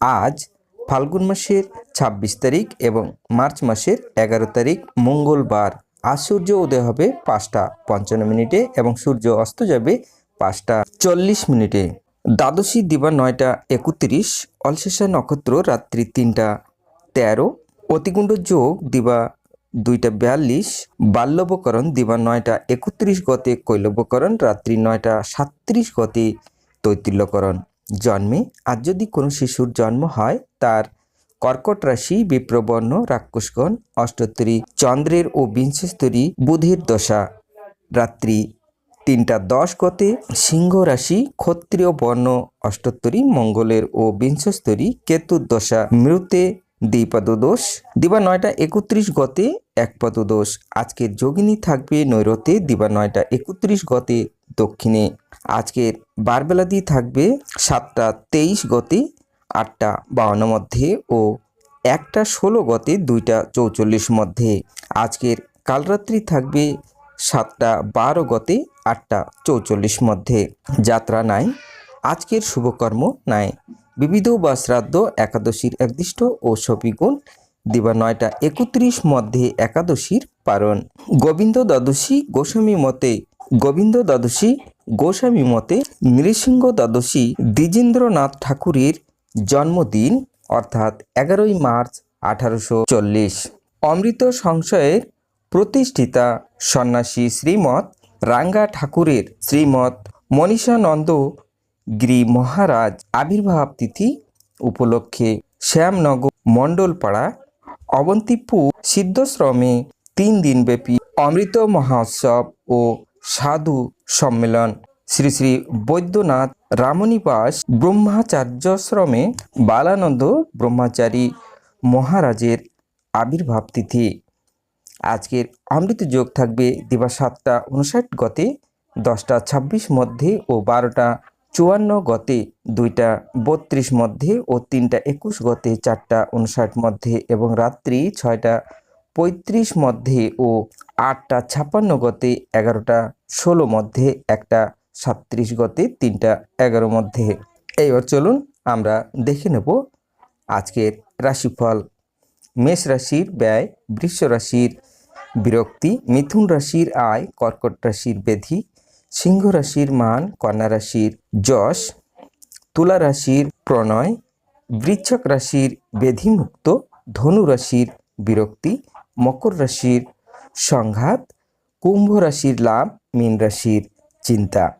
আজ ফাল্গুন মাসের ২৬ তারিখ এবং মার্চ মাসের এগারো তারিখ মঙ্গলবার। আজ সূর্য উদয় হবে পাঁচটা পঞ্চান্ন মিনিটে এবং সূর্য অস্ত যাবে পাঁচটা চল্লিশ মিনিটে। দ্বাদশী দিবা নয়টা একত্রিশ অলশেষা নক্ষত্র রাত্রি তিনটা তেরো, অতিকুণ্ড যোগ দিবা দুইটা বিয়াল্লিশ, বাল্যবকরণ দিবা নয়টা একত্রিশ গতে কৈলব্যকরণ রাত্রি নয়টা সাতত্রিশ গতে তৈতিল্যকরণ। জন্মে। আজ যদি কোনো শিশুর জন্ম হয়, তার কর্কট রাশি বিপ্রবর্ণ রাক্ষসগণ অষ্টোত্তরী চন্দ্রের ও বিংশস্তরী বুধের দশা। রাত্রি তিনটা দশ গতে সিংহ রাশি ক্ষত্রিয় বর্ণ অষ্টোত্তরী মঙ্গলের ও বিংশস্তরী কেতুর দশা। মৃতে দ্বিপাদ দোষ দিবা নয়টা একত্রিশ গতে একপদ দোষ আজকের যোগিনী থাকবে নৈরতে, দিবা নয়টা একত্রিশ গতে দক্ষিণে। আজকের বারবেলাদি থাকবে সাতটা তেইশ গতে, আটটা বাউন্ন মধ্যে ও একটা ষোলো গতে, দুইটা চৌচল্লিশ মধ্যে। আজকের কালরাত্রি থাকবে সাতটা বারো গতে, আটটা চৌচল্লিশ মধ্যে। যাত্রা নাই, আজকের শুভকর্ম নাই। বিবিধ বা শ্রাদ্ধ একাদশীর একদিষ্ট ও সপিগুণ দিবা নয়টা একত্রিশ মধ্যে একাদশীর পারণ। গোবিন্দ দ্বাদশী গোস্বামী মতে গোবিন্দ দ্বাদশী গোস্বামী মতে নৃসিংহ দ্বাদশী দ্বিজেন্দ্রনাথ ঠাকুরের জন্মদিন, অর্থাৎ এগারোই মার্চ আঠারোশো চল্লিশ। অমৃত সংশয়ের প্রতিষ্ঠিতা সন্ন্যাসী শ্রীমৎ রাঙ্গা ঠাকুরের শ্রীমৎ মনীষানন্দ গিরি মহারাজ আবির্ভাব তিথি উপলক্ষে শ্যামনগর মণ্ডলপাড়া, অবন্তিপুর সিদ্ধশ্রমে তিন দিনব্যাপী অমৃত মহোৎসব ও সাধু সম্মেলন শ্রী শ্রী বৈদ্যনাথ রামনিবাস ব্রহ্মাচার্যশ্রমে বালানন্দ ব্রহ্মচারী মহারাজের আবির্ভাব তিথি। আজকের অমৃত যোগ থাকবে দিবা সাতটা উনষাট গতে, দশটা ছাব্বিশ মধ্যে ও বারোটা চুয়ান্ন গতে, দুইটা বত্রিশ মধ্যে ও তিনটা একুশ গতে, চারটা উনষাট মধ্যে এবং রাত্রি ছয়টা পঁয়ত্রিশ মধ্যে ও আটটা ছাপ্পান্ন গতে, এগারোটা ষোলো মধ্যে একটা সাত্রিশ গতে তিনটা এগারো মধ্যে। এইবার চলুন আমরা দেখে নেব আজকের রাশিফল। মেষ রাশির ব্যয় বৃষ রাশির। বিরক্তি, মিথুন রাশির আয়, কর্কট রাশির বেধি। সিংহ রাশির মান, কন্যা রাশির যশ। তুলা রাশির প্রণয়। বৃচ্ছক রাশির বেধিমুক্ত। ধনু রাশির বিরক্তি। মকর রাশির সংঘাত। কুম্ভ রাশির লাভ, মীন রাশির চিন্তা।